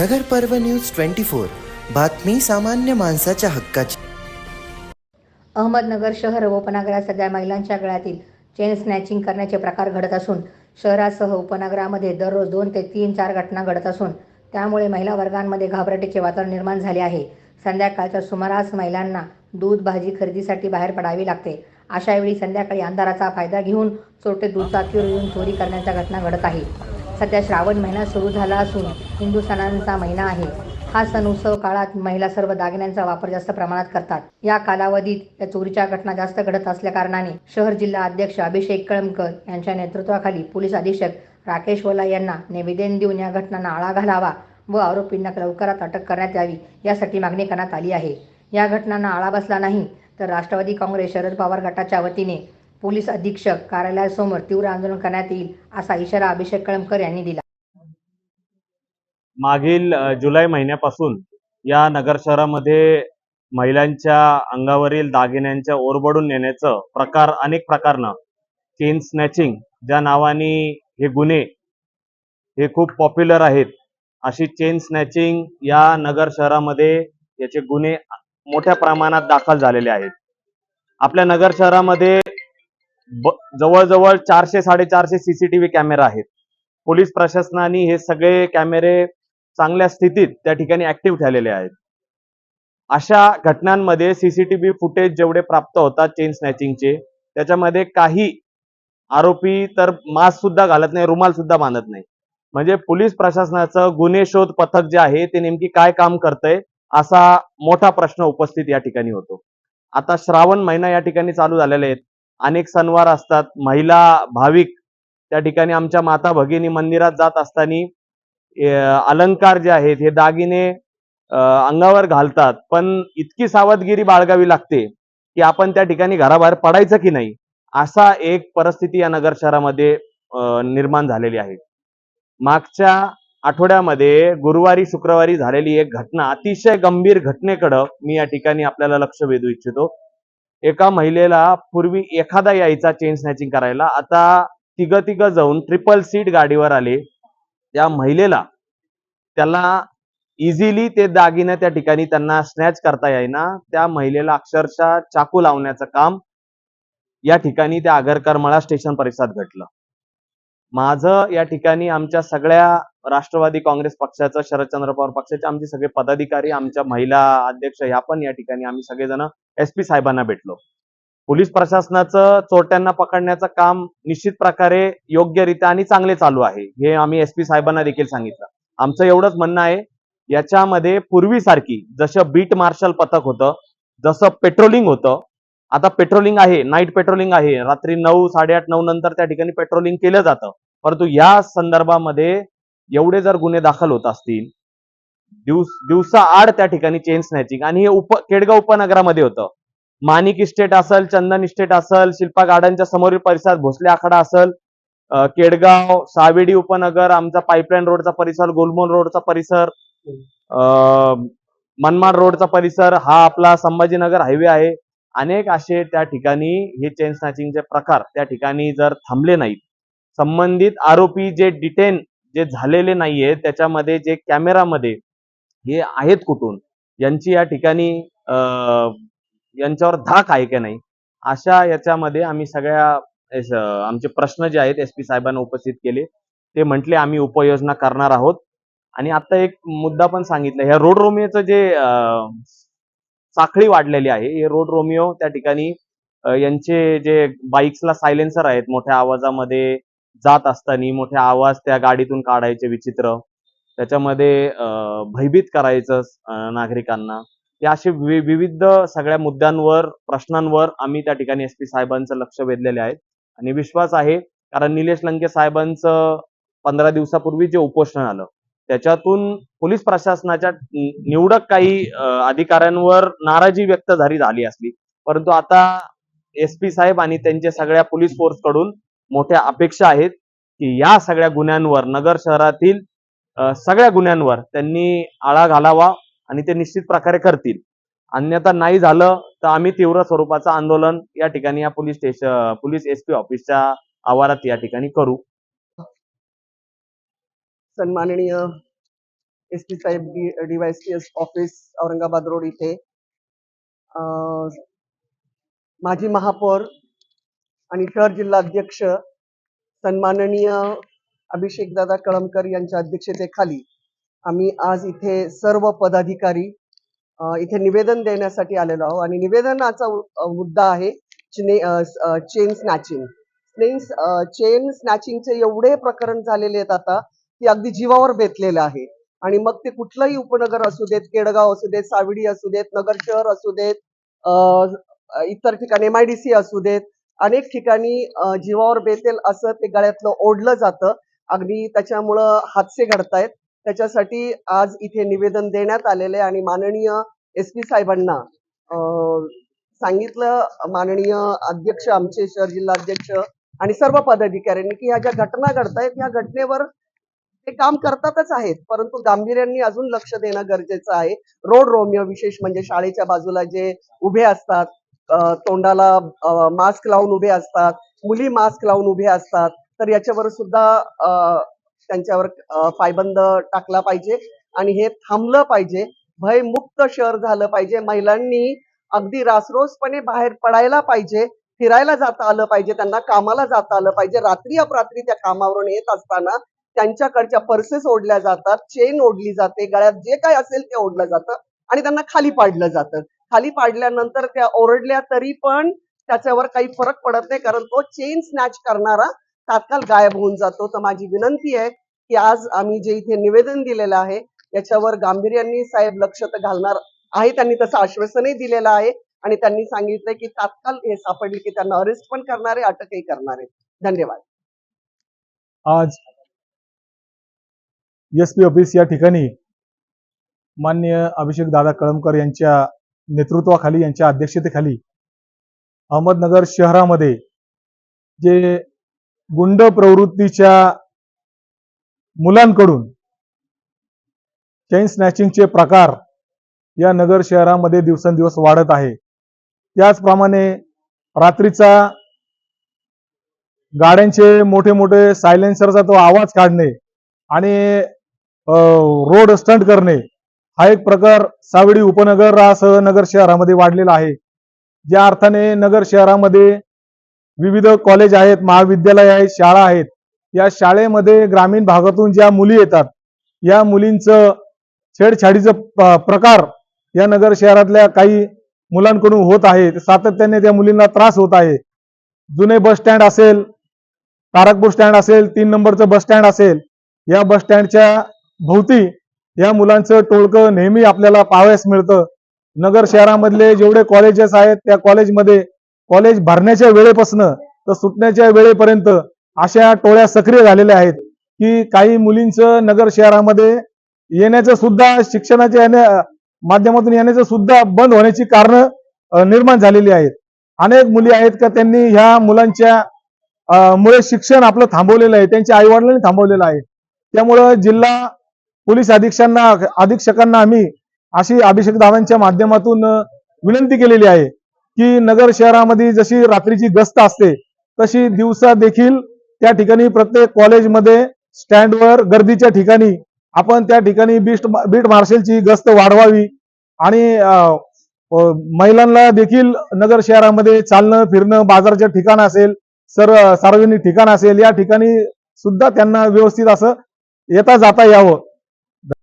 नगर पर्व news twenty four. बातमी सामान्य माणसाच्या हक्काची. अहमदनगर शहर व उपनगरात सध्या महिलांच्या गळ्यातील चेन स्नॅचिंग करण्याचे प्रकार घडत असून शहरासह उपनगरामध्ये दररोज दोन ते तीन चार घटना घडत असून त्यामुळे महिला वर्गांमध्ये घाबरटीचे वातावरण निर्माण झाले आहे. संध्याकाळच्या सुमारास महिलांना दूध भाजी खरेदीसाठी बाहेर पडावी लागते. अशा वेळी संध्याकाळी अंधाराचा फायदा घेऊन चोरटे दुचाकीवर येऊन चोरी करण्याच्या घटना घडत आहे सध्या श्रावण महिना सुरू झाला असून हिंदू सणांचा महिना आहे. हा सण उत्सव काळात महिला सर्व दागिन्यांचा वापर जास्त प्रमाणात करतात. या कालावधीत या चोरीच्या घटना जास्त घडत असल्याकारणाने शहर जिल्हा अध्यक्ष अभिषेक कळमकर यांच्या नेतृत्वाखाली पोलीस अधीक्षक राकेश वला यांना निवेदन देऊन या घटनांना आळा घालावा व आरोपींना लवकरात अटक करण्यात यावी यासाठी मागणी करण्यात आली आहे. या घटनांना आळा बसला नाही तर राष्ट्रवादी काँग्रेस शरद पवार गटाच्या वतीने पोलीस अधीक्षक कार्यालयासमोर तीव्र आंदोलन करण्यात येईल असा इशारा अभिषेक कळमकर यांनी दिला. मागील जुलै महिन्यापासून या नगर शहरामध्ये महिलांच्या अंगावरील दागिन्यांच्या ओरबडून नेण्याचं प्रकार अनेक प्रकारनं चेन स्नॅचिंग ज्या नावाने हे गुन्हे हे खूप पॉप्युलर आहेत अशी चेन स्नॅचिंग या नगर शहरामध्ये याचे गुन्हे मोठ्या प्रमाणात दाखल झालेले आहेत. आपल्या नगर शहरामध्ये जवळजवळ चारशे साडेचारशे सीसीटीव्ही कॅमेरा आहेत. पोलीस प्रशासनाने हे सगळे कॅमेरे चांगल्या स्थितीत त्या ठिकाणी ऍक्टिव्ह ठेवलेले आहेत. अशा घटनांमध्ये सीसीटीव्ही फुटेज जेवढे प्राप्त होतात चेन स्नॅचिंगचे त्याच्यामध्ये काही आरोपी तर मास्क सुद्धा घालत नाही रुमाल सुद्धा बांधत नाही. म्हणजे पोलीस प्रशासनाचं गुन्हे शोध पथक जे आहे ते नेमकी काय काम करतंय असा मोठा प्रश्न उपस्थित या ठिकाणी होतो. आता श्रावण महिना या ठिकाणी चालू झालेले आहेत अनेक सणवार असतात. महिला भाविक त्या ठिकाणी आमच्या माता भगिनी मंदिरात जात असताना अलंकार जे आहेत हे दागिने अंगावर घालतात. पण इतकी सावधगिरी बाळगावी लागते की आपण त्या ठिकाणी घराबाहेर पडायचं की नाही असा एक परिस्थिती या नगर शहरामध्ये निर्माण झालेली आहे. मागच्या आठवड्यामध्ये गुरुवारी शुक्रवारी झालेली एक घटना अतिशय गंभीर घटनेकडं मी या ठिकाणी आपल्याला लक्ष वेधू इच्छितो. एका महिलेला पूर्वी एखादा यायचा चेन स्नॅचिंग करायला. आता तिघ तिघ जाऊन ट्रिपल सीट गाडीवर आले. त्या महिलेला त्याला इझिली ते दागिने त्या ठिकाणी त्यांना स्नॅच करता येईना त्या महिलेला अक्षरशः चाकू लावण्याचं काम या ठिकाणी त्या आगरकर मळा स्टेशन परिसरात घडलं. माझं या ठिकाणी आमच्या सगळ्या राष्ट्रवादी काँग्रेस पक्षाचं शरदचंद्र पवार पक्षाचे आमचे सगळे पदाधिकारी आमच्या महिला अध्यक्ष ह्या पण या ठिकाणी आम्ही सगळेजण एस पी साहेबांना भेटलो. पोलीस प्रशासनाचं चोरट्यांना पकडण्याचं काम निश्चित प्रकारे योग्यरित्या आणि चांगले चालू आहे हे आम्ही एस पी साहेबांना देखील सांगितलं. आमचं एवढंच म्हणणं आहे याच्यामध्ये पूर्वीसारखी जसं बीट मार्शल पथक होतं जसं पेट्रोलिंग होतं आता पेट्रोलिंग आहे नाईट पेट्रोलिंग आहे रात्री नऊ साडेआठ नऊ नंतर त्या ठिकाणी पेट्रोलिंग केलं जातं. परंतु या संदर्भामध्ये एवढे जर गुन्हे दाखल होत असतील दिवस दिवसा आड त्या ठिकाणी चेन स्नॅचिंग आणि हे उप केडगाव उपनगरामध्ये होतं. माणिक इस्टेट असेल चंदन इस्टेट असेल शिल्पा गार्डनच्या समोरील परिसरात भोसले आखाडा असेल केडगाव सावेडी उपनगर आमचा पाईपलाईन रोडचा परिसर गोलमोल रोडचा परिसर मनमाड रोडचा परिसर हा आपला संभाजीनगर हायवे आहे. अनेक असे त्या ठिकाणी हे चेन स्नॅचिंगचे प्रकार त्या ठिकाणी जर थांबले नाहीत संबंधित आरोपी जे डिटेन जे झालेले नाहीये त्याच्यामध्ये जे कॅमेरामध्ये हे आहेत कुठून? यांची या ठिकाणी यांच्यावर धाक आहे का नाही? अशा याच्यामध्ये आम्ही सगळ्या आमचे प्रश्न जे आहेत एस पी साहेबांना उपस्थित केले. ते म्हटले आम्ही उपाययोजना करणार आहोत. आणि आता एक मुद्दा पण सांगितला ह्या रोड रोमिओचं जे साखळी वाढलेली आहे हे रोड रोमिओ त्या ठिकाणी यांचे जे बाईक्सला सायलेन्सर आहेत मोठ्या आवाजामध्ये जात असताना मोठे आवाज त्या गाडीतून काढायचे विचित्र. त्याच्यामध्ये भयभीत करायचं नागरिकांना. या असे वि- विविध सगळ्या मुद्द्यांवर प्रश्नांवर आम्ही त्या ठिकाणी एस पी साहेबांचं लक्ष वेधलेले आहे. आणि विश्वास आहे कारण निलेश लंके साहेबांचं पंधरा दिवसापूर्वी जे उपोषण आलं त्याच्यातून पोलीस प्रशासनाच्या निवडक काही अधिकाऱ्यांवर नाराजी व्यक्त झाली झाली असली. परंतु आता एस पी साहेब आणि त्यांच्या सगळ्या पोलीस फोर्सकडून मोठ्या अपेक्षा आहेत की या सगळ्या गुन्ह्यांवर नगर शहरातील सगळ्या गुन्ह्यांवर त्यांनी आळा घालावा आणि ते निश्चित प्रकारे करतील. अन्यथा नाही झालं तर आम्ही तीव्र स्वरूपाचं आंदोलन या ठिकाणी या police station police S P ऑफिसच्या आवारात या ठिकाणी करू. सन्माननीय एस पी साहेब डीवायसपीएस ऑफिस औरंगाबाद रोड इथे. माजी महापौर आणि शहर जिल्हा अध्यक्ष सन्माननीय अभिषेकदादा कळमकर यांच्या अध्यक्षतेखाली आम्ही आज इथे सर्व पदाधिकारी इथे निवेदन देण्यासाठी आलेलो आहोत. आणि निवेदनाचा मुद्दा आहे चेन स्नॅचिंग. चेन स्नॅचिंगचे एवढे प्रकरण झालेले आहेत आता की अगदी जीवावर बेतलेलं आहे. आणि मग ते कुठलंही उपनगर असू देत केडगाव असू देत सावडी असू देत नगर शहर असू देत इतर ठिकाणी एम आय डी सी असू देत अनेक ठिकाणी जीवावर बेतेल असं ते गळ्यातलं ओढलं जातं. अगदी त्याच्यामुळं हादसे घडतायत. त्याच्यासाठी आज इथे निवेदन देण्यात आलेले आणि माननीय एस पी साहेबांना सांगितलं. माननीय अध्यक्ष आमचे शहर जिल्हा अध्यक्ष आणि सर्व पदाधिकाऱ्यांनी की ह्या ज्या घटना घडतायत ह्या घटनेवर ते काम करतातच आहेत. परंतु गांभीर्यांनी अजून लक्ष देणं गरजेचं आहे. रोड रोमिओ विशेष म्हणजे शाळेच्या बाजूला जे उभे असतात तोंडाला मास्क लावून उभे असतात. मुली मास्क लावून उभे असतात. तर याच्यावर सुद्धा त्यांच्यावर फायबंद पायबंद टाकला पाहिजे आणि हे थांबलं पाहिजे. भयमुक्त शहर झालं पाहिजे. महिलांनी अगदी रासरोसपणे बाहेर पडायला पाहिजे. फिरायला जाता आलं पाहिजे. त्यांना कामाला जाता आलं पाहिजे. रात्री अपरात्री त्या कामावरून येत असताना त्यांच्याकडच्या पर्सेस ओढल्या जातात. चेन ओढली जाते. गळ्यात जे काय असेल ते ओढलं जातं आणि त्यांना खाली पाडलं जातं. खाली पाडल्यानंतर त्या ओरडल्या तरी पण त्याच्यावर काही फरक पडत नाही कारण तो चेन स्नॅच करणारा तात्काळ गायब होऊन जातो. तर माझी विनंती आहे की आज आम्ही जे इथे निवेदन दिलेलं आहे याच्यावर गांभीर्याने साहेब लक्ष तर घालणार आहे. त्यांनी तसं आश्वासनही दिलेलं आहे आणि त्यांनी सांगितलंय की तात्काळ हे सापडले की त्यांना अरेस्ट पण करणार आहे अटकही करणार. आहे धन्यवाद. आज एस पी ऑफिस या ठिकाणी मान्य अभिषेक दादा कळमकर यांच्या नेतृत्वाखाली यांच्या अध्यक्षतेखाली अहमदनगर शहरामध्ये जे गुंड प्रवृत्तीच्या मुलांकडून चेन स्नॅचिंगचे प्रकार या नगर शहरामध्ये दिवसेंदिवस वाढत आहे. त्याचप्रमाणे रात्रीचा गाड्यांचे मोठे मोठे सायलेन्सरचा तो आवाज काढणे आणि रोड स्टंट करणे हा एक प्रकार सावडी उपनगरासह नगर शहरामध्ये वाढलेला आहे. ज्या अर्थाने नगर शहरामध्ये विविध कॉलेज आहेत महाविद्यालय आहेत शाळा आहेत. या शाळेमध्ये ग्रामीण भागातून ज्या मुली येतात या मुलींचं छेडछाडीचं प्रकार या नगर शहरातल्या काही मुलांकडून होत आहे. सातत्याने त्या मुलींना त्रास होत आहे. जुने बस स्टँड असेल तारकपूर स्टँड असेल तीन नंबरचं बस स्टँड असेल या बस स्टँडच्या भोवती या मुलांचं टोळकं नेहमी आपल्याला पाहावयास मिळतं. नगर शहरामधले जेवढे कॉलेजेस आहेत त्या कॉलेजमध्ये कॉलेज भरण्याच्या वेळेपासून तर सुटण्याच्या वेळेपर्यंत अशा टोळ्या सक्रिय झालेल्या आहेत की काही मुलींचं नगर शहरामध्ये येण्याचं सुद्धा शिक्षणाच्या येण्या माध्यमातून येण्याचं सुद्धा बंद होण्याची कारण निर्माण झालेली आहेत. अनेक मुली आहेत का त्यांनी ह्या मुलांच्या मुळे शिक्षण आपलं थांबवलेलं आहे त्यांच्या आईवडिलांनी थांबवलेलं आहे. त्यामुळं जिल्हा पोलीस अधीक्षकांना अधीक्षकांना आम्ही अशी अभिषेक दादांच्या माध्यमातून विनंती केलेली आहे की नगर शहरामध्ये जशी रात्रीची गस्त असते तशी दिवसा देखील त्या ठिकाणी प्रत्येक कॉलेजमध्ये स्टँडवर गर्दीच्या ठिकाणी आपण त्या ठिकाणी बीट बीट मार्शलची गस्त वाढवावी आणि महिलांना देखील नगर शहरामध्ये चालणं फिरणं बाजारच्या ठिकाण असेल सर्व सार्वजनिक ठिकाण असेल या ठिकाणी सुद्धा त्यांना व्यवस्थित असं येता जाता यावं.